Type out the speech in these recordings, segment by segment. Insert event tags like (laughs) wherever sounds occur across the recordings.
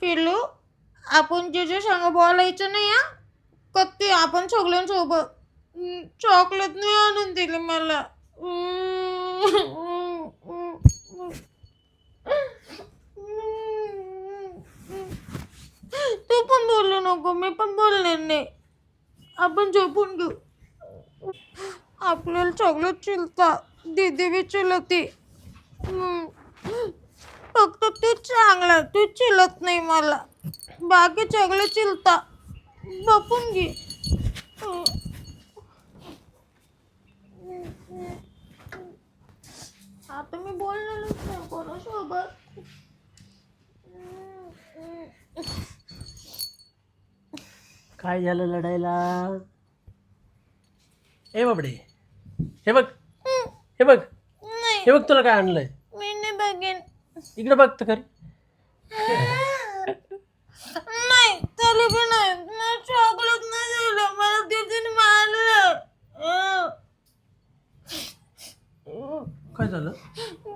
पिलू आपण जे सांग बोलायचं नाही हा? कत्ती आपण सगळ्यांसोबत. चॉकलेट नाही आणून दिली मला. तू पण बोलू नको मी पण बोलणार नाही. आपण झोपून घेऊ. आपल्याला चॉकलेट चिलता. दीदी बी चिलती फक्त तूच चांगला तू चिलत नाही मला. बाकी सगळे चिलता. बपून घे. आता मी बोलणारच नाही कोणासोबत. काय झालं लढायला? ए बाबडे हे बघ. हे बघ. नाही. हे बघ तुला काय आणलंय? इकडे बघ तर खरी नाही तरी बी नाही. मला चॉकलेट नाही दिलं मला दीदीने मारलं. काय झालं?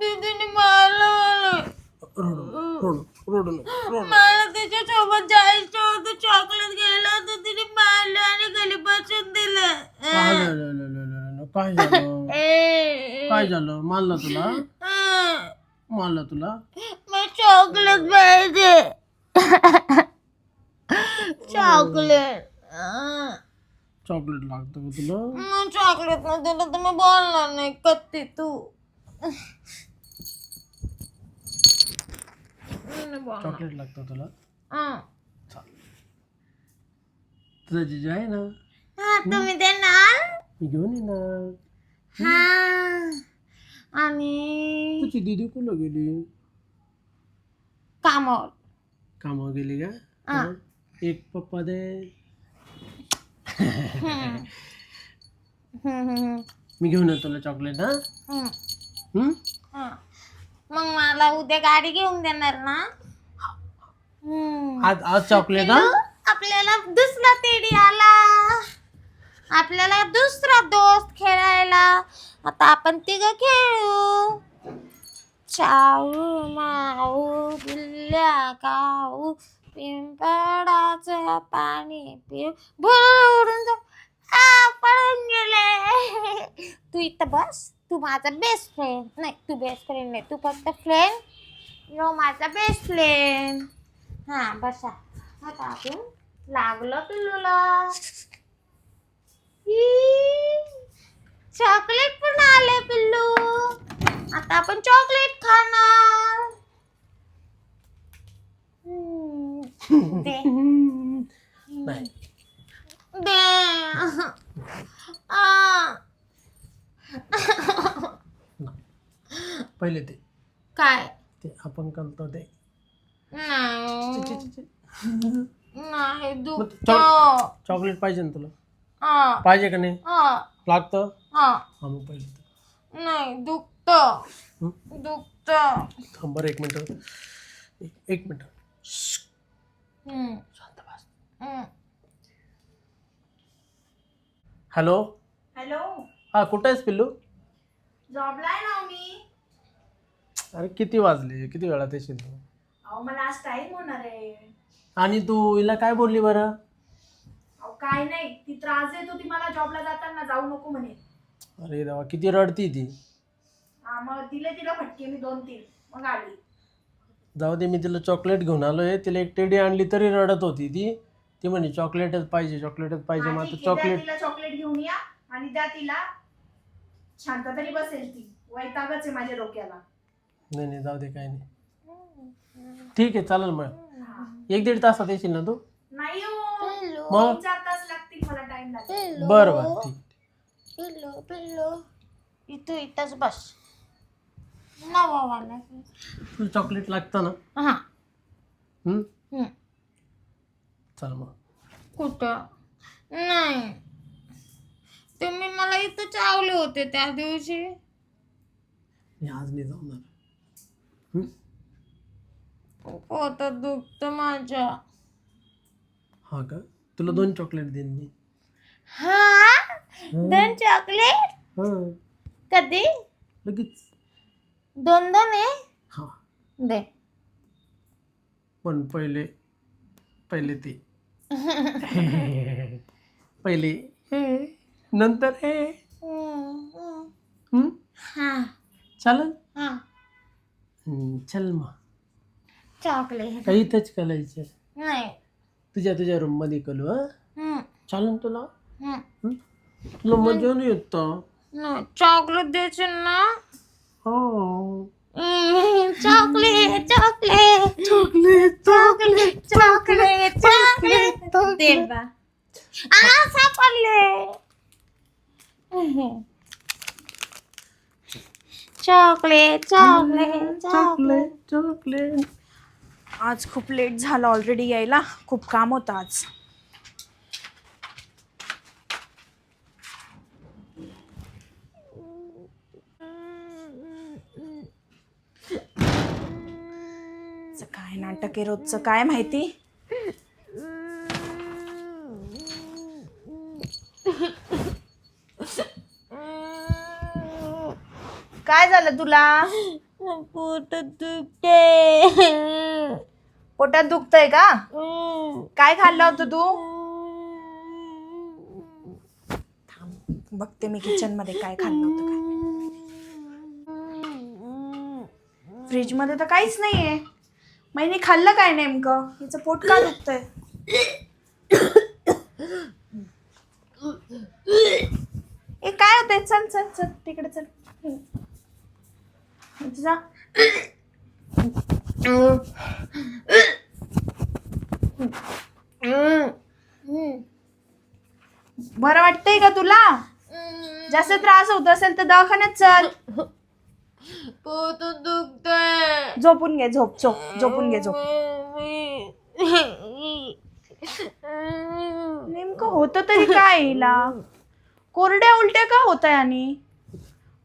दीदीने मारलं मला. रडू रडू रडू नको, रडू मला त्याच्यासोबत जायचं होतं. चॉकलेट घ्यायला होतं. तिने मारलं आणि घरी बसून दिलं. काय झालं? काय झालं? मारलं तुला? मारलं तुला? मी चॉकलेट पाहिजे. चॉकलेट चॉकलेट लागतं का तुला? मग चॉकलेट नाही दिलं तर मी बोलणार नाही कत्ती तू. मी नाही बोलणार. चॉकलेट लागतं तुला? हं. तुझा जिजू आहे ना? हा तुम्ही देणार? मी घेऊन येणार. हा. आणि तुझी दीदी कुठं गेली कामावर कामावर गेली का हा. हं? एक पप्पा दे हम्म. हम्म, हम्म, मी घेऊन येतो तुला चॉकलेट हा हम्म. हं? हा. मग मला उद्या गाडी घेऊन देणार ना हम्म. आज आज चॉकलेट हा आपल्याला दुसरा तेडी आला आपल्याला दुसरा दोस्त खेळायला. आता आपण तिघ खेळू. चाऊ माऊ बिल्ल्या काऊ पिंपळाचं पाणी पिऊ. भुरळ उडून जा आ, पळून गेले. तू इथं बस. तू माझा बेस्ट फ्रेंड नाही तू बेस्ट फ्रेंड नाही. तू फक्त फ्रेंड यो माझा बेस्ट फ्रेंड हां बसा. आता आपण लागलं पिल्लूला. चॉकलेट पण आले पिल्लू. आता आपण चॉकलेट खाणार. हम्म. दे. नाही. दे. आ. पहिले ते काय? ते आपण करतो ते नाही. नाही दुखत. चॉकलेट पाहिजे ना तुला? पाहिजे का नाही? हा. लागतं? हा. हा मग. नाही दुखत. हं? दुखत. थांब बरं एक मिनिट. एक- एक मिनिट. हम्म, शांत बस. हम्म. हॅलो? हॅलो? हा कुठं आहेस पिल्लू? जॉबला आहे ना मी. अरे किती वाजले? किती वेळात येशील तू? अहो मला आज टाईम होणार आहे. आणि तू हिला काय बोलली बरं? अहो काय नाही. ती त्रास देत होती मला जॉबला जाताना. जाऊ नको म्हणे. अरे देवा किती रडती ती. हा, मग दिले तिला फटके मी दोन तीन. मग आली. जाऊ दे मी तिला चॉकलेट घेऊन आलोय. तिला एक टेडी आणली तरी रडत होती ती. ती म्हणे चॉकलेटच पाहिजे चॉकलेटच पाहिजे मग आता चॉकलेट तिला चॉकलेट घेऊन या आणि द्या तिला. शांत तरी बसेल ती. वैतागच आहे माझ्या डोक्याला. नाही नाही जाऊ दे काही नाही. ठीक आहे चालेल मग. हा. एक दीड तासात येशील ना तू? नाही हो. मग? लागेल पिल्लू बरं बरं ठीक पिल्लू पिल्लू. इथं इथंच बस. नवावाला तुला चॉकलेट लागतं ना? हा. हं? हम्म. चल मग. कुठं? नाही. तुम्ही मला इथं चावले होते त्या दिवशी. मी आज नाही जाणार. हं? पोटात दुखत माझ्या. हा का? तुला दोन चॉकलेट देईन मी. हा? दोन चॉकलेट हां कधी? लगेच. दोन दोन आहे? हा. दे. पण पहिले पहिले ते. (laughs) पहिले हे नंतर हे. हं? हा. चालेल? हा. हं, चल मग. चॉकलेट काही इथंच करायचं नाही. तुझ्या तुझ्या रूममध्ये करू हा? हम्म, चालेल तुला? तुला मजा नाही येत नाही चॉकलेट द्यायचे ना. हो. Chocolate chocolate chocolate chocolate chocolate आ सापडले. चॉकलेट चॉकलेट चॉकलेट चॉकलेट आज खूप लेट झालं ऑलरेडी यायला. खूप काम होतं आज. काय नाटक आहे रोजचं? काय माहिती? काय झालं तुला? पोट दुखते पोटात दुखतंय का? काय खाल्लं होतं तू? बघते मी किचनमध्ये काय खाल्लं होतं काय. फ्रीजमध्ये तर काहीच नाहीये. महिने खाल्लं काय नेमकं? हिचं पोट का दुखतंय? ए काय होतंय? चल चल चल तिकडे चल. जा. बरं वाटतंय का तुला? जास्त त्रास होत असेल तर दवाखान्यात चल. पोट दुख झोपून घे झोप झोप झोपून घे झोप. नेमकं होतं तरी काय हिला? कोरड्या उलट्या का होत आहे आणि?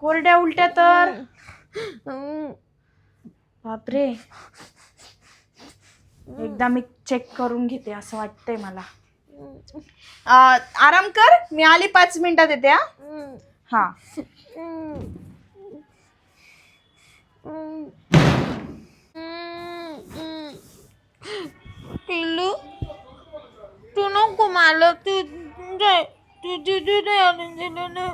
कोरड्या उलट्या तर? बापरे. एकदा मी चेक करून घेते असं वाटतंय मला. अं, आराम कर मी आली पाच मिनिटात येते हा. हा. आणून दिलं ना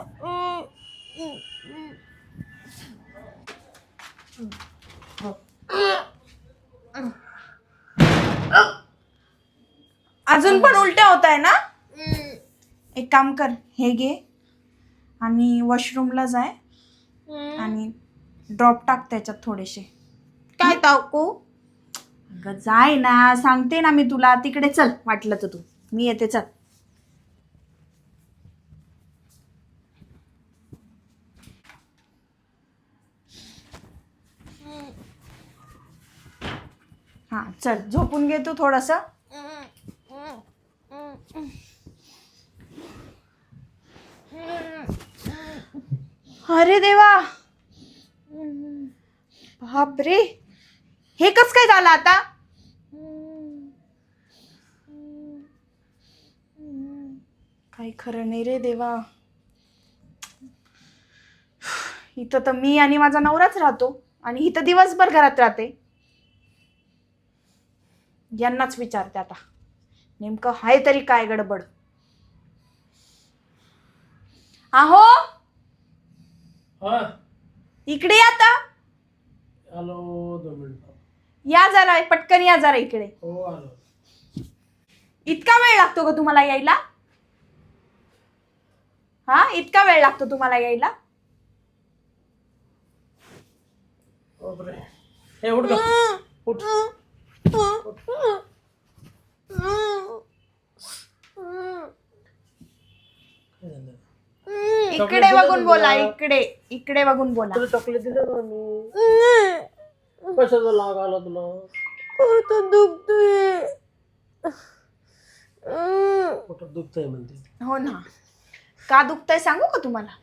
अजून पण उलट्या होत आहे ना? एक काम कर हे घे आणि वॉशरूमला जाय आणि ड्रॉप टाक त्याच्यात थोडेसे. काय टाकू? जाय ना सांगते ना मी तुला. तिकडे चल वाटलं तर तू. मी येते चल. हां चल झोपून घे तू थोडंसं. अरे देवा! बापरे! हे कस काय झालं आता? काही खरं नाही रे देवा. इथं तर मी आणि माझा नवराच राहतो आणि इथं दिवसभर घरात राहते. यांनाच विचारते आता. नेमकं हाय तरी काय गडबड? आहो हा. इकडे या आता. दोन मिनिट या जरा पटकन या जरा इकडे. हो आलो. इतका वेळ लागतो का तुम्हाला यायला? हा इतका वेळ लागतो तुम्हाला यायला? बापरे. हे उठ गं. इकडे बघून बोला इकडे इकडे बघून बोला. तुला चॉकलेट दिलं ना मी? कशाचा लाग आला तुला? पोट दुखतोय? पोटात दुखतंय म्हणते? हो ना. का दुखतंय सांगू का तुम्हाला?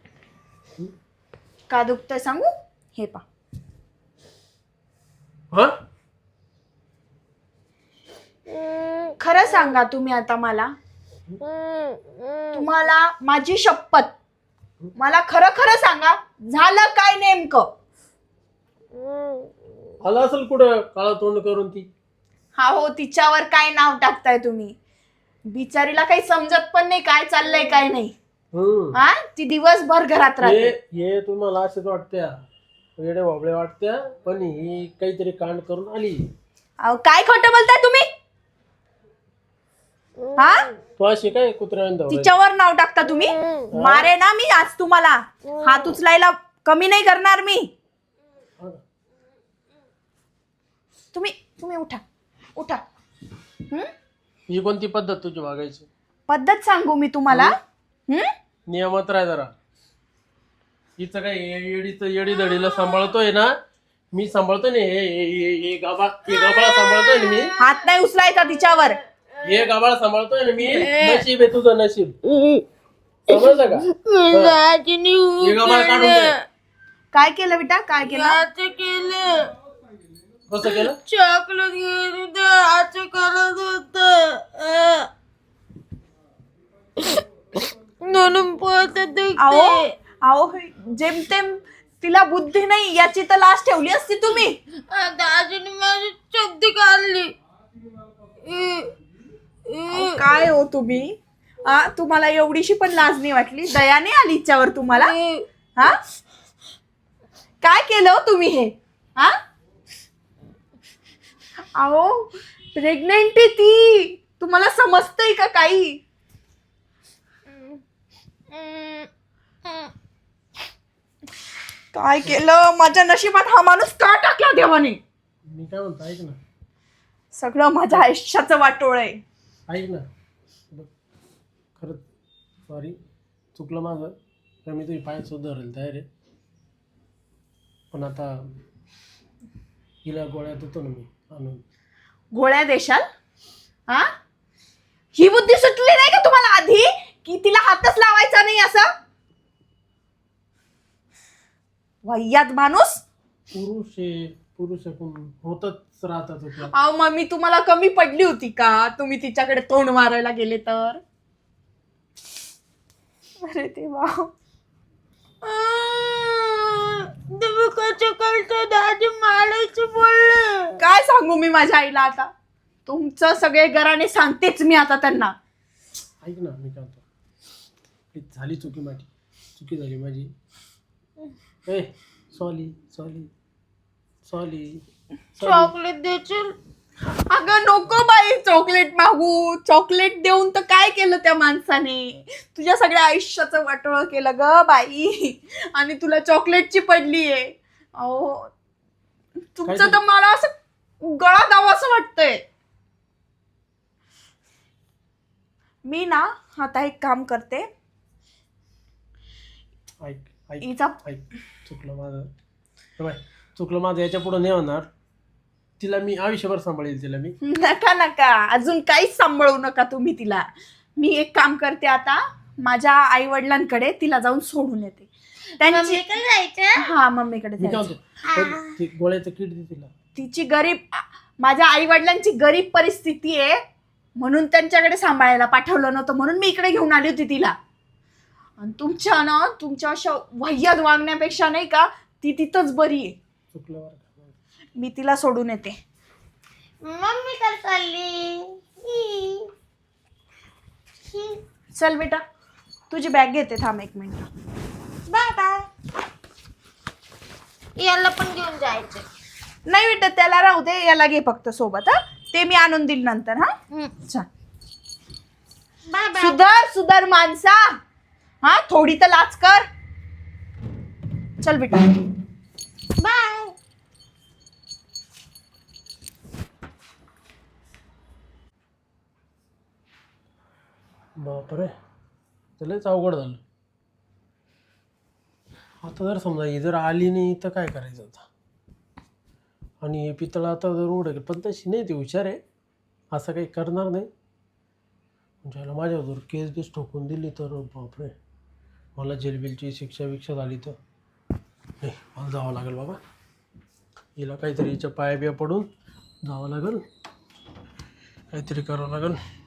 का दुखतंय सांगू? हे पा हा? खरं सांगा तुम्ही आता मला. तुम्हाला माझी शपथ. मला खरं खरं सांगा झालं काय नेमकं? आला असेल कुठं? काळा तोंड करून ती. हा हो तिच्यावर काय नाव टाकताय तुम्ही? बिचारीला काही समजत पण नाही काय चाललंय काय नाही. हम्म. हा ती दिवसभर घरात हे राहते. हे तुम्हाला असेच वाटत्या. वेडे वाबळे वाटत्या पण ही काहीतरी कांड करून आली. अहो, काय खोटं बोलताय तुम्ही? हा तू अशी काय कुत्र्याने धावली? तिच्यावर नाव टाकता तुम्ही मारे ना मी आज तुम्हाला हात उचलायला कमी नाही करणार मी तुम्ही तुम्ही उठा उठा हम्म? ही कोणती पद्धत तुझी वागायची पद्धत सांगू मी तुम्हाला हम्म? नियमात राह जरा हिचं काय येडीचं येडी दडीला सांभाळतोय ना मी सांभाळतोय ना हे हे- हे- हे हे सांभाळतोय ना मी हात नाही उचलायचा तिच्यावर हे गाबाळा सांभाळतोय ना मी. नशीब आहे तुझं नशीब. समजलं का? हे. काढून दे. काय केलं बेटा काय केलं? केलं. कसं केलं? चॉकलेट घेऊन होतं, असं करत होत. म्हणून पळत अहो अहो जेमतेम तिला बुद्धी नाही याची तर लाच ठेवली असती तुम्ही. दाजीने माझी चड्डी काढली. अहो, काय हो तुम्ही? हा तुम्हाला एवढीशी पण लाज नाही वाटली? दया नाही आली हिच्यावर तुम्हाला? हा? काय केलं हो तुम्ही हे? हा? अहो प्रेग्नेंट आहे ती. तुम्हाला समजतंय का काही? काय केलं? माझ्या नशिबात हा माणूस का टाकला देवाने? मी काय म्हणतो ऐक ना. सगळं माझ्या आयुष्याचं वाटोळ आहे. ऐक ना. बघ खरंच सॉरी चुकलं माझं. तर मी तुझी पाय सुद्धा धरेल तयार आहे. पण आता हिला गोळ्यात येतो ना मी आणून. गोळ्या देशाल? हा? ही बुद्धी सुटली नाही का तुम्हाला आधी? की तिला हातच लावायचा नाही असं? वैयात माणूस? पुरुष आहे. पुरुष आहे पण होतच राहतात होत्या अहो मग मी तुम्हाला कमी पडली होती का? तुम्ही तिच्याकडे तोंड मारायला गेले तर? अरे देवा. दाजी मारायचं बोलले. काय सांगू मी माझ्या आईला आता? तुमचं सगळे घराने सांगतेच मी आता त्यांना. ऐक ना मी काय म्हणतो? ही झाली चुकी माझी. चुकी झाली माझी. ए सॉली सॉली सॉली चॉकलेट देशील अगं नको बाई चॉकलेट मागू. चॉकलेट देऊन तर काय केलं त्या माणसाने? तुझ्या सगळ्या आयुष्याचं वाटोळ केलं ग बाई. आणि तुला चॉकलेटची पडली आहे. अहो तुमचं तर मला असं गळा दावा असं वाटतंय. मी ना आता एक काम करते. हिचा चुकलं माझं. चुकलं माझं याच्या पुढं नाही होणार. तिला मी आयुष्यभर सांभाळेल तिला मी. (laughs) नका नका. अजून काहीच सांभाळू नका तुम्ही तिला. मी एक काम करते आता माझ्या आई वडिलांकडे तिला जाऊन सोडून येते. त्यांची मम्मीकडे जायचं? हा मम्मीकडे मी काय जायचं. म्हणतो पण ती गोळ्याचं किट दे तिला. तिची गरीब माझ्या आई वडिलांची गरीब परिस्थिती आहे म्हणून त्यांच्याकडे सांभाळायला पाठवलं नव्हतं म्हणून मी इकडे घेऊन आली होती तिला. आणि तुमच्या ना तुमच्या अशा वह्यात वागण्यापेक्षा नाही का ती तिथंच बरी आहे. मी तिला सोडून येते. मम्मी कर चालली. चल बेटा तुझी बॅग घेते थांब एक मिनिट बाय बाय. याला पण घेऊन जायचं नाही बेटा त्याला राहू दे याला घे फक्त सोबत हा. ते मी आणून दिल नंतर हा. चल. Bye bye. सुधर सुधर माणसा. हा थोडी तर लाच कर. चल बेटा. बाय बापरे. त्यालाच अवघड झालं. आता जर समजा ही जर आली नाही तर काय करायचं आता? आणि हे पितळ आता जर उडेल पण तशी नाही ती हुशार आहे. असं काही करणार नाही. म्हणजे याला माझ्यावर केस बीस ठोकून दिली तर बापरे. मला जेलबिलची शिक्षा विक्षा झाली तर. मला जावं लागेल बाबा. हिला काहीतरी हिच्या पाया बिया पडून जावं लागेल. काहीतरी करावं लागेल.